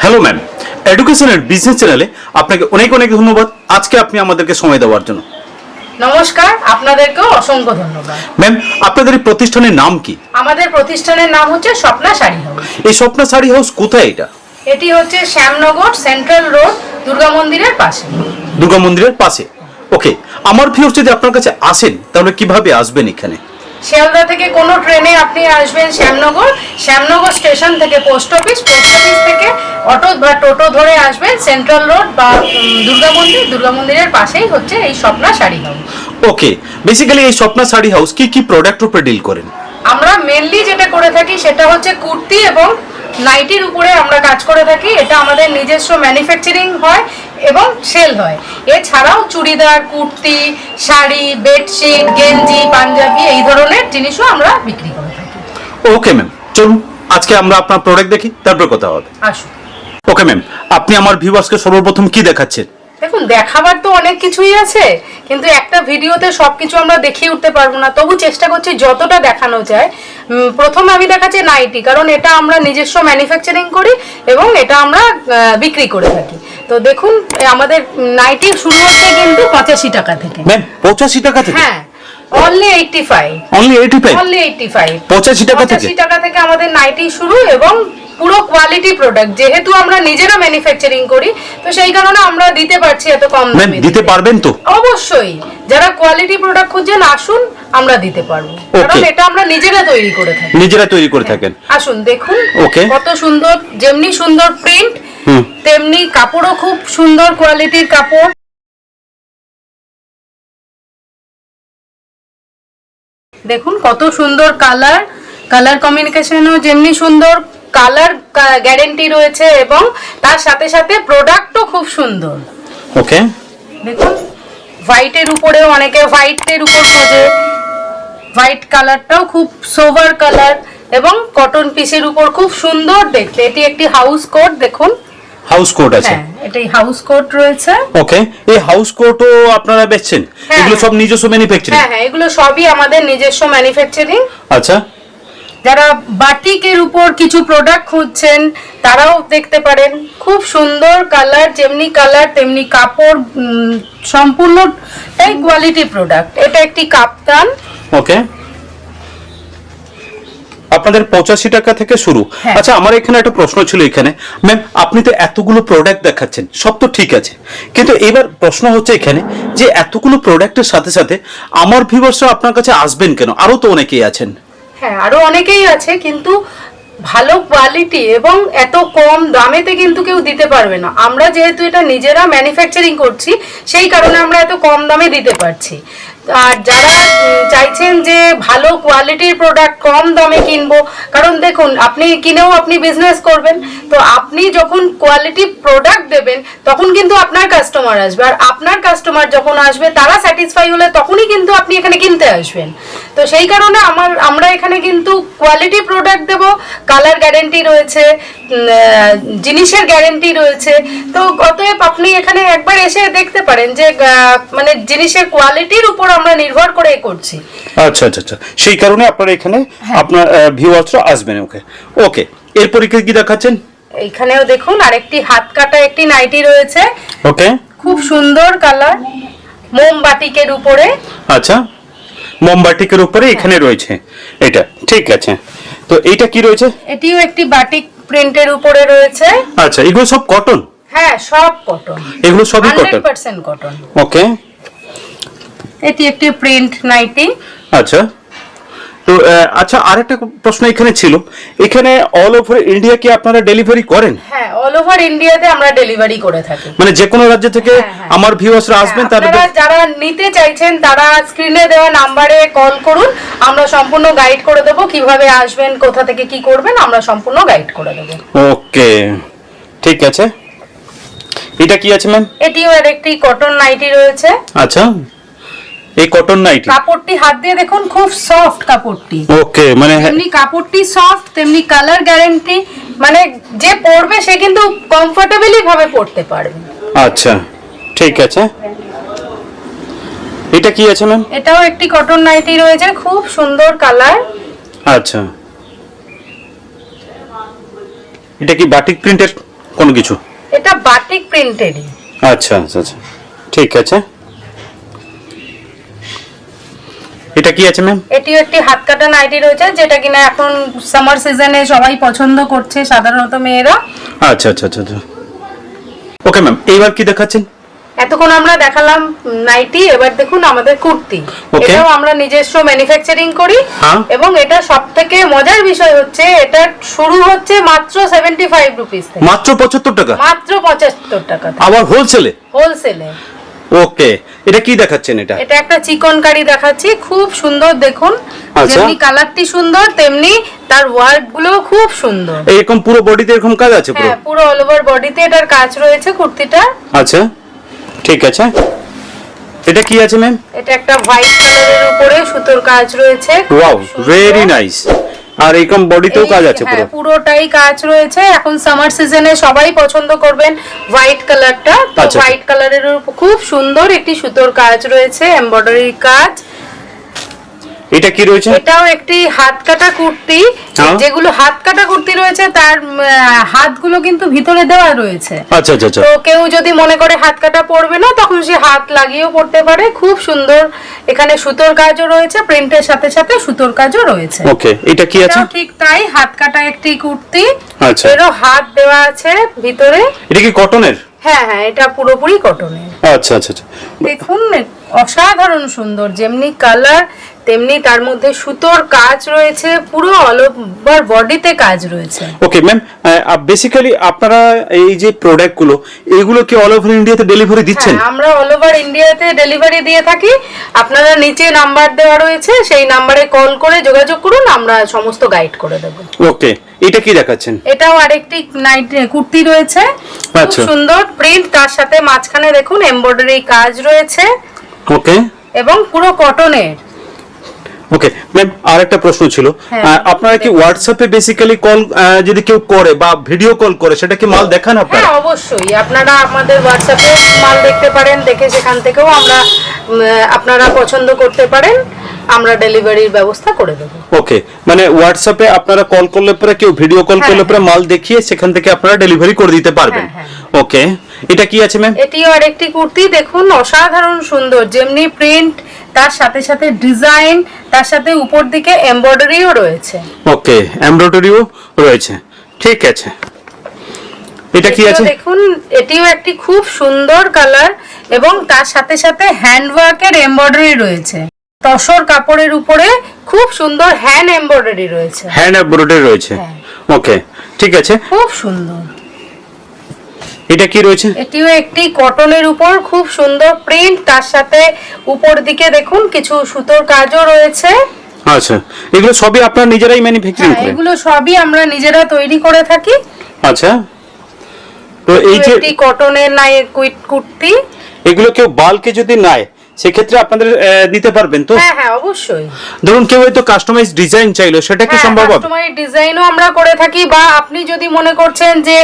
Hello ma'am এডুকেশনের business চ্যানেলে আপনাকে অনেক অনেক ধন্যবাদ। আজকে আপনি আমাদেরকে সময় দেওয়ার জন্য। নমস্কার আপনাদেরকেও অসংখ্য ধন্যবাদ। ম্যাম আপনাদের এই প্রতিষ্ঠানের নাম কি? আমাদের প্রতিষ্ঠানের নাম হচ্ছে স্বপ্না শাড়ি হাউস। এই স্বপ্না শাড়ি হাউস কোথায় এটা? এটি হচ্ছে শ্যামনগর সেন্ট্রাল রোড দুর্গা মন্দিরের পাশে। দুর্গা মন্দিরের পাশে। ওকে আমার ভিউর যদি আপনার কাছে আসেন তাহলে কীভাবে আসবেন এখানে? শিয়ালদা থেকে কোনো ট্রেনে আপনি আসবেন শ্যামনগর। শ্যামনগর স্টেশন থেকে পোস্ট অফিস পোস্ট অফিস থেকে অটো বা টোটো ধরে আসবেন সেন্ট্রাল রোড বা দুর্গা মন্দির। দুর্গা মন্দিরের পাশেই হচ্ছে এই Swapna sari house. Okay basically এই স্বপ্না শাড়ি হাউস কি কি প্রোডাক্ট উপরে ডিল করেন? আমরা মেনলি যেটা করে থাকি সেটা হচ্ছে কুর্তি এবং নাইটির উপরে আমরা কাজ করে থাকি। এটা আমাদের নিজস্ব ম্যানুফ্যাকচারিং হয়। এবং সেল হয়। এছাড়াও চুড়িদার কুর্তি শাড়ি বেডশিট গেঞ্জি পাঞ্জাবি এই ধরনের জিনিসও আমরা বিক্রি করে থাকি। ওকে ম্যাম চলুন আজকে আমরা আপনার প্রোডাক্ট দেখি তারপর কথা হবে। আসুন। ওকে ম্যাম আপনি আমার ভিউয়ার্সকে সর্বপ্রথম কি দেখাচ্ছেন? দেখুন দেখাবার তো অনেক কিছুই আছে কিন্তু একটা ভিডিওতে সবকিছু আমরা দেখিয়ে উঠতে পারব না। তবু চেষ্টা করছি যতটা দেখানো যায় প্রথমে আমি দেখাচ্ছি নাইটি কারণ এটা আমরা নিজস্ব ম্যানুফ্যাকচারিং করি এবং এটা আমরা বিক্রি করে থাকি। তো দেখুন আমাদের নাইটি শুরু হচ্ছে কিন্তু পঁচাশি টাকা থেকে। ম্যাম পঁচাশি টাকা থেকে? হ্যাঁ only eighty five only eighty five only eighty five পঁচাশি টাকা থেকে? পঁচাশি টাকা থেকে আমাদের নাইটি শুরু এবং পুরো কোয়ালিটি প্রোডাক্ট যেহেতু আমরা নিজেরা ম্যানুফ্যাকচারিং করি তো সেই কারণে আমরা দিতে পারছি এত কম দামে। দিতে পারবেন তো? অবশ্যই। যারা কোয়ালিটি প্রোডাক্ট খুঁজছেন আসুন আমরা দিতে পারব। কারণ এটা আমরা নিজেরা তৈরি করে থাকি। নিজেরা তৈরি করে থাকেন। আসুন দেখুন Okay. কত সুন্দর যেমনি সুন্দর প্রিন্ট তেমনি কাপড়ও খুব সুন্দর কোয়ালিটির কাপড়। দেখুন কত সুন্দর কালার কালার কমিউনিকেশনও যেমনি সুন্দর কালার গ্যারেন্টি রয়েছে এবং তার সাথে সাথে প্রোডাক্টও খুব সুন্দর। ওকে। দেখুন হোয়াইটের উপরেও অনেকে হোয়াইটের উপর খোঁজে হোয়াইট কালারটাও খুব সোভার কালার এবং কটন পিসের উপর খুব সুন্দর দেখতে। এটি একটি হাউস কোট দেখুন। হাউস কোট আছে। হ্যাঁ এটাই হাউস কোট রয়েছে। ওকে এই হাউস কোটও আপনারা বেচছেন? হ্যাঁ, এগুলো হ্যাঁ। সব নিজস্ব ম্যানুফ্যাকচারিং হ্যাঁ হ্যাঁ এগুলো সবই আমাদের নিজস্ব ম্যানুফ্যাকচারিং আচ্ছা। যারা বাটিকের উপর কিছু প্রোডাক্ট খুঁজছেন তারাও দেখতে পারেন। খুব সুন্দর কালার যেমনি কালার তেমনি কাপড় উম, সম্পূর্ণটাই কোয়ালিটি প্রোডাক্ট এটা একটি কাপ্তান। ওকে আপনাদের পঁচাশি টাকা থেকে শুরু। হ্যাঁ। আচ্ছা আমার এখানে একটা প্রশ্ন ছিল এখানে। ম্যাম আপনি তো এতগুলো প্রোডাক্ট দেখাচ্ছেন সব তো ঠিক আছে। কিন্তু এবার প্রশ্ন হচ্ছে এখানে যে এতগুলো প্রোডাক্টের সাথে সাথে আমার ভিউয়ার্সরা আপনার কাছে আসবেন কেন? আরও তো অনেকেই আছেন। হ্যাঁ আরও অনেকেই আছে কিন্তু ভালো কোয়ালিটি এবং এত কম দামেতে কিন্তু কেউ দিতে পারবে না। আমরা যেহেতু এটা নিজেরা ম্যানুফ্যাকচারিং করছি সেই কারণে আমরা এত কম দামে দিতে পারছি। আর যারা চাইছেন যে ভালো কোয়ালিটির প্রোডাক্ট কম দামে কিনবো, কারণ দেখুন, আপনি কিনেও আপনি বিজনেস করবেন, তো আপনি যখন কোয়ালিটি প্রোডাক্ট দেবেন, তখন কিন্তু আপনার কাস্টমার আসবে। আর আপনার কাস্টমার যখন আসবে, তারা স্যাটিসফাই হলে তখনই কিন্তু আপনি এখানে কিনতে আসবেন। তো সেই কারণে আমার, আমরা এখানে কিন্তু কোয়ালিটি প্রোডাক্ট দেব কালার গ্যারেন্টি রয়েছে জিনিসের গ্যারেন্টি রয়েছে। তো অতএব আপনি এখানে একবার এসে দেখতে পারেন যে মানে জিনিসের কোয়ালিটির উপর আমরা নির্ভর করে করছি। আচ্ছা আচ্ছা আচ্ছা। সেই কারণে আপনারা এখানে হ্যাঁ। আপনার ভিউয়ার্সরা আসবেন ওকে। ওকে এরপরে কি কি দেখাচ্ছেন? এইখানেও দেখুন আরেকটি হাত কাটা একটি নাইটি রয়েছে। ওকে। খুব সুন্দর কালার। মোমবাটিকের উপরে। আচ্ছা মোমবাটিকের উপরে এখানে রয়েছে। এটা ঠিক আছে। তো এইটা কি রয়েছে? এটিও একটি বাটিক প্রিন্টের উপরে রয়েছে। আচ্ছা এগুলো সব কটন হ্যাঁ সব কটন এগুলো সবই কটন পার্সেন্ট কটন ওকে। এটি একটি প্রিন্ট নাইটি। আচ্ছা। তো আচ্ছা আরেকটা প্রশ্ন এখানে ছিল। এখানে অল ওভার ইন্ডিয়া কি আপনারা ডেলিভারি করেন? হ্যাঁ অল ওভার ইন্ডিয়াতে আমরা ডেলিভারি করে থাকি। মানে যে কোনো রাজ্য থেকে হ্যাঁ, হ্যাঁ। আমার ভিউয়ার্সরা আসবেন হ্যাঁ, তাদের যারা নিতে চাইছেন তারা স্ক্রিনে দেওয়া নাম্বারে কল করুন। আমরা সম্পূর্ণ গাইড করে দেবো কীভাবে আসবেন কোথা থেকে কি করবেন আমরা সম্পূর্ণ গাইড করে দেবো। ওকে ঠিক আছে। এটা কি আছে ম্যাম এটিও এর একটি কটন নাইটি রয়েছে। আচ্ছা। এই কটন নাইটি কাপড়টি হাত দিয়ে দেখুন খুব সফট কাপড়টি। ওকে মানে হ্যাঁ- তেমনি কাপড়টি সফট তেমনি কালার গ্যারেন্টি মানে যে পরবে সে কিন্তু কমফোর্টেবলি ভাবে পরতে পারবে। আচ্ছা ঠিক আছে। এটা কি আছে ম্যাম এটাও একটি কটন নাইটি রয়েছে খুব সুন্দর কালার আচ্ছা। এটা কি বাটিক প্রিন্টের কোনো কিছু? এটা বাটিক প্রিন্টেডই আচ্ছা আচ্ছা আচ্ছা। ঠিক আছে। এটা কি আছে ম্যাম এটিও একটি হাত কাটা নাইটি রয়েছে যেটা কিনা এখন সামার সিজনে সবাই পছন্দ করছে সাধারণত মেয়েরা। আচ্ছা আচ্ছা আচ্ছা ওকে ম্যাম এইবার কি দেখাচ্ছেন? এতক্ষণ আমরা দেখালাম নাইটি এবার দেখুন আমাদের কুর্তি। এটাও আমরা নিজস্ব ম্যানুফ্যাকচারিং করি হ্যাঁ। এবং এটা সব থেকে মজার বিষয় হচ্ছে এটা শুরু হচ্ছে মাত্র সেভেন্টি ফাইভ রুপিস মাত্র পঁচাত্তর টাকা? মাত্র পঁচাত্তর টাকা আবার হোলসেলে হোলসেলে ওকে এটা কি দেখাচ্ছেন এটা? এটা একটা চিকন কারি দেখাচ্ছি খুব সুন্দর দেখুন। আচ্ছা। যেমনি কালারটি সুন্দর তেমনি তার ওয়ার্কগুলো খুব সুন্দর। এরকম পুরো বডিতে এরকম কাজ আছে পুরো? হ্যাঁ পুরো অল ওভার বডিতে এটার কাজ রয়েছে কুর্তিটা। আচ্ছা ঠিক আছে। এটা কি আছে ম্যাম এটা একটা হোয়াইট কালারের উপরে সুতোর কাজ রয়েছে। ওয়াও ভেরি নাইস আর এরকম বডিতেও কাজ আছে পুরো। হ্যাঁ, পুরোটাই কাজ রয়েছে। এখন সামার সিজনে সবাই পছন্দ করবেন হোয়াইট কালারটা। হোয়াইট কালারের খুব সুন্দর একটি সুতোর কাজ রয়েছে এমব্রয়ডারি কাজ। এটা কি রয়েছে? এটাও একটি হাত কাটা কুর্তি। হ্যাঁ। যেগুলো হাত কাটা কুর্তি রয়েছে তার হাতগুলো কিন্তু ভিতরে দেওয়া রয়েছে। আচ্ছা আচ্ছা আচ্ছা। তো কেউ যদি মনে করে হাত কাটা পরবে না তখন সে হাত লাগিয়েও পড়তে পারে। খুব সুন্দর। এখানে সুতোর কাজও রয়েছে প্রিন্টের সাথে সাথে সুতোর কাজও রয়েছে। ওকে এটা কি আছে? ঠিক তাই হাত কাটা একটি কুর্তি। আচ্ছা। এরও হাত দেওয়া আছে ভিতরে। এটা কি কটনের? হ্যাঁ হ্যাঁ এটা পুরোপুরি কটনের। আচ্ছা আচ্ছা আচ্ছা। দেখুন অসাধারণ সুন্দর। যেমনি কালার তেমনি তার মধ্যে সুতোর কাজ রয়েছে পুরো অল ওভার বডিতে কাজ রয়েছে। ওকে ম্যাম বেসিক্যালি আপনারা এই যে প্রোডাক্টগুলো এগুলো কি অল ওভার ইন্ডিয়াতে ডেলিভারি দিচ্ছেন? হ্যাঁ, আমরা অল ওভার ইন্ডিয়াতে ডেলিভারি দিয়ে থাকি। আপনারা নিচে নাম্বার দেওয়া রয়েছে সেই নাম্বারে কল করে যোগাযোগ করুন আমরা সমস্ত গাইড করে দেব। ওকে এটা কি দেখাচ্ছেন? এটাও আরেকটি নাইট কুর্তি রয়েছে। খুব আচ্ছা। সুন্দর। প্রিন্ট তার সাথে মাঝখানে দেখুন এমব্রয়ডারি কাজ রয়েছে। ওকে। এবং পুরো কটনের। ওকে ম্যাম আর একটা প্রশ্ন ছিল। হ্যাঁ। আপনারা কি হোয়াটসঅ্যাপে বেসিক্যালি কল যদি কেউ করে বা ভিডিও কল করে সেটা কি মাল দেখান আপনারা? হ্যাঁ অবশ্যই। আপনারা আমাদের হোয়াটসঅ্যাপে মাল দেখতে পারেন দেখে সেখান থেকেও আমরা আপনারা পছন্দ করতে পারেন আমরা ডেলিভারির ব্যবস্থা করে দেবো। ওকে মানে হোয়াটসঅ্যাপে আপনারা কল করলে পরে কেউ ভিডিও কল হ্যাঁ, করলে পরে মাল দেখিয়ে সেখান থেকে আপনারা ডেলিভারি করে দিতে পারবেন। হ্যাঁ, ওকে। এটা কি আছে ম্যাম এটিও আরেকটি কুর্তি দেখুন অসাধারণ সুন্দর যেমনি প্রিন্ট তার সাথে সাথে ডিজাইন তার সাথে উপর দিকে এমব্রয়ডারিও রয়েছে। ওকে এমব্রয়ডারিও রয়েছে। ঠিক আছে। এটা কি আছে? দেখুন এটিও একটি খুব সুন্দর কালার এবং তার সাথে সাথে হ্যান্ডওয়ার্কের এমব্রয়ডারি রয়েছে। তসর কাপড়ের উপরে খুব সুন্দর হ্যান্ড এমব্রয়ডারি রয়েছে। হ্যান্ড এমব্রয়ডারি রয়েছে। হ্যাঁ। ওকে ঠিক আছে। খুব সুন্দর। এটা কি রয়েছে? এটিও একটি কটনের উপর খুব সুন্দর প্রিন্ট। তার সাথে উপর দিকে দেখুন কিছু সুতোর কাজও রয়েছে। আচ্ছা এগুলো সবই আপনারা নিজেরাই ম্যানুফ্যাকচারিং করেন এগুলো সবই আমরা নিজেরা তৈরি করে থাকি। আচ্ছা তো এই যে কটনের নাই কুর্তি। এগুলো কেউ বালকে যদি নেয় সেক্ষেত্রে আপনাদের দিতে পারবেন তো? হ্যাঁ হ্যাঁ অবশ্যই। ধরুন কেউ হয়তো কাস্টমাইজ ডিজাইন চাইলো সেটা কি হ্যাঁ, সম্ভব হবে? কাস্টমাইজ ডিজাইনও আমরা করে থাকি বা আপনি যদি মনে করছেন যে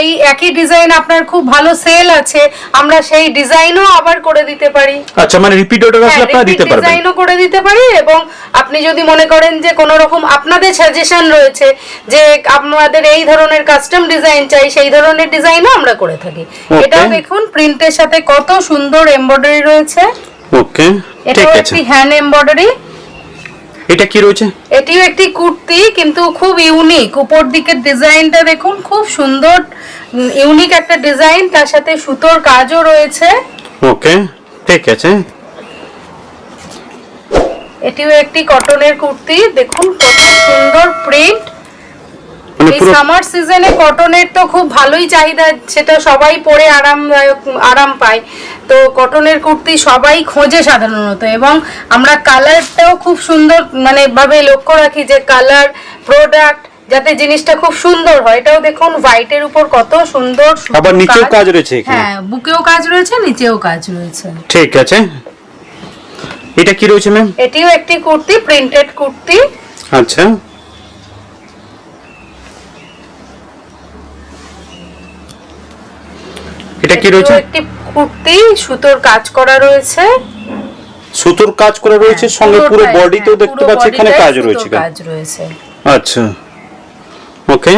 এই একই ডিজাইন আপনার খুব ভালো সেল আছে আমরা সেই ডিজাইনও আবার করে দিতে পারি। আচ্ছা মানে রিপিট অর্ডার আসলে আপনারা দিতে পারবেন। ডিজাইনও করে দিতে পারি এবং আপনি যদি মনে করেন যে কোনো রকম আপনাদের সাজেশন রয়েছে যে আপনাদের এই ধরনের কাস্টম ডিজাইন চাই সেই ধরনের ডিজাইনও আমরা করে থাকি. এটাও দেখুন প্রিন্টের সাথে কত সুন্দর এমব্রয়ডারি রয়েছে। ওকে ঠিক আছে। একটি হ্যান্ড এমব্রয়ডারি এটা কি রয়েছে? এটিও একটি কুর্তি কিন্তু খুব ইউনিক উপর দিকের ডিজাইনটা দেখুন খুব সুন্দর ইউনিক একটা ডিজাইন তার সাথে সুতোর কাজও রয়েছে। ওকে ঠিক আছে। এটিও একটি কটনের কুর্তি। দেখুন কত সুন্দর প্রিন্ট মানে এই সামার সিজনে কটনের তো খুব ভালোই চাহিদা সেটা সবাই পরে আরামদায়ক আরাম পায়। তো কটনের কুর্তি সবাই খোঁজে সাধারণত এবং আমরা কালারটাও খুব সুন্দর মানে ভাবে লক্ষ্য রাখি যে কালার প্রোডাক্ট যাতে জিনিসটা খুব সুন্দর হয়। এটাও দেখুন হোয়াইটের উপর কত সুন্দর আবার নিচেও কাজ রয়েছে হ্যাঁ বুকেও কাজ রয়েছে নিচেও কাজ রয়েছে। ঠিক আছে। এটা কি রয়েছে ম্যাম এটিও একটি কুর্তি প্রিন্টেড কুর্তি। আচ্ছা। এটা কি রয়েছে? একটি কুর্তি সুতোর কাজ করা রয়েছে। সুতোর কাজ করা রয়েছে সঙ্গে পুরো বডিতেও হ্যাঁ, দেখতে পাচ্ছি এখানে কাজ রয়েছে কাজ রয়েছে। আচ্ছা। ওকে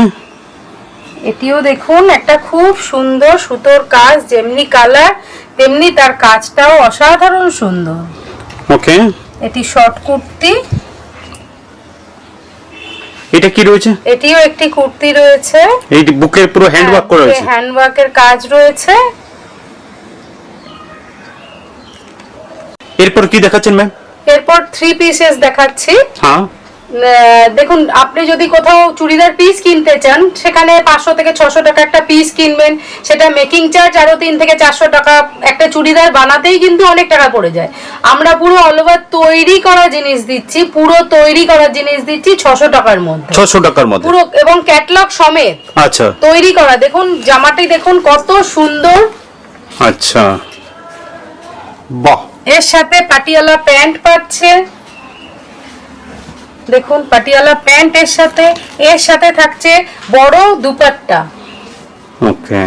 এটিও দেখুন একটা খুব সুন্দর সুতোর কাজ যেমনি কালার তেমনি তার কাজটাও অসাধারণ সুন্দর। ওকে এটি শর্ট কুর্তি। এটা কি রয়েছে? এটিও একটি কুর্তি রয়েছে। এই বুকের পুরো হ্যান্ড ওয়ার্ক করা রয়েছে হ্যান্ডওয়ার্কের কাজ রয়েছে। এরপর কি দেখাচ্ছেন ম্যাম এরপর থ্রি পিসেস দেখাচ্ছি। হ্যাঁ। দেখুন আপনি যদি কোথাও চুড়িদার পিস কিনতে চান সেখানে পাঁচশো থেকে ছশো টাকা একটা পিস কিনবেন। সেটা মেকিং চার্জ আরও তিন থেকে চারশো টাকা একটা চুড়িদার বানাতেই কিন্তু অনেক টাকা পড়ে যায়। আমরা পুরো অল ওভার তৈরি করা জিনিস দিচ্ছি পুরো তৈরি করা জিনিস দিচ্ছি ছশো টাকার মধ্যে। ছশো টাকার মধ্যে। পুরো এবং ক্যাটলগ সমেত আচ্ছা। তৈরি করা। দেখুন জামাটি দেখুন কত সুন্দর। আচ্ছা। বাহ। এর সাথে পাটিয়ালা প্যান্ট পাচ্ছে। দেখুন পাটিয়ালা প্যান্ট এর সাথে এর সাথে থাকছে বড় দুপাট্টা। ওকে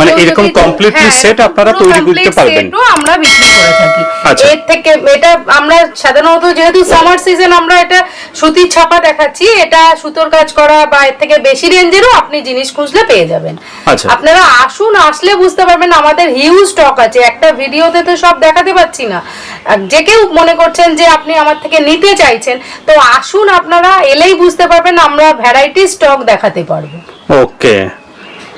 মানে এরকম কমপ্লিটলি হ্যাঁ, সেট আপনারা তৈরি করতে পারবেন। আমরা বিক্রি করে থাকি। আচ্ছা। এর থেকে এটা আমরা সাধারণত যেহেতু সামার সিজন আমরা এটা সুতির ছাপা দেখাচ্ছি এটা সুতোর কাজ করা বা এর থেকে বেশি রেঞ্জেরও আপনি জিনিস খুঁজলে পেয়ে যাবেন। আচ্ছা। আপনারা আসুন আসলে বুঝতে পারবেন আমাদের হিউজ স্টক আছে। একটা ভিডিওতে তো সব দেখাতে পাচ্ছি না। যে কেউ মনে করছেন যে আপনি আমার থেকে নিতে চাইছেন তো আসুন আপনারা এলেই বুঝতে পারবেন আমরা ভ্যারাইটি স্টক দেখাতে পারব। ওকে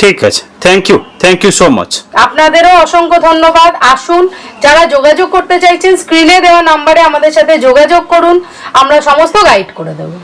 ঠিক আছে। Thank you thank you so much আপনাদেরও অসংখ্য ধন্যবাদ। আসুন, যারা যোগাযোগ করতে চাইছেন স্ক্রিনে দেওয়া নাম্বারে আমাদের সাথে যোগাযোগ করুন। আমরা সমস্ত গাইড করে দেবো।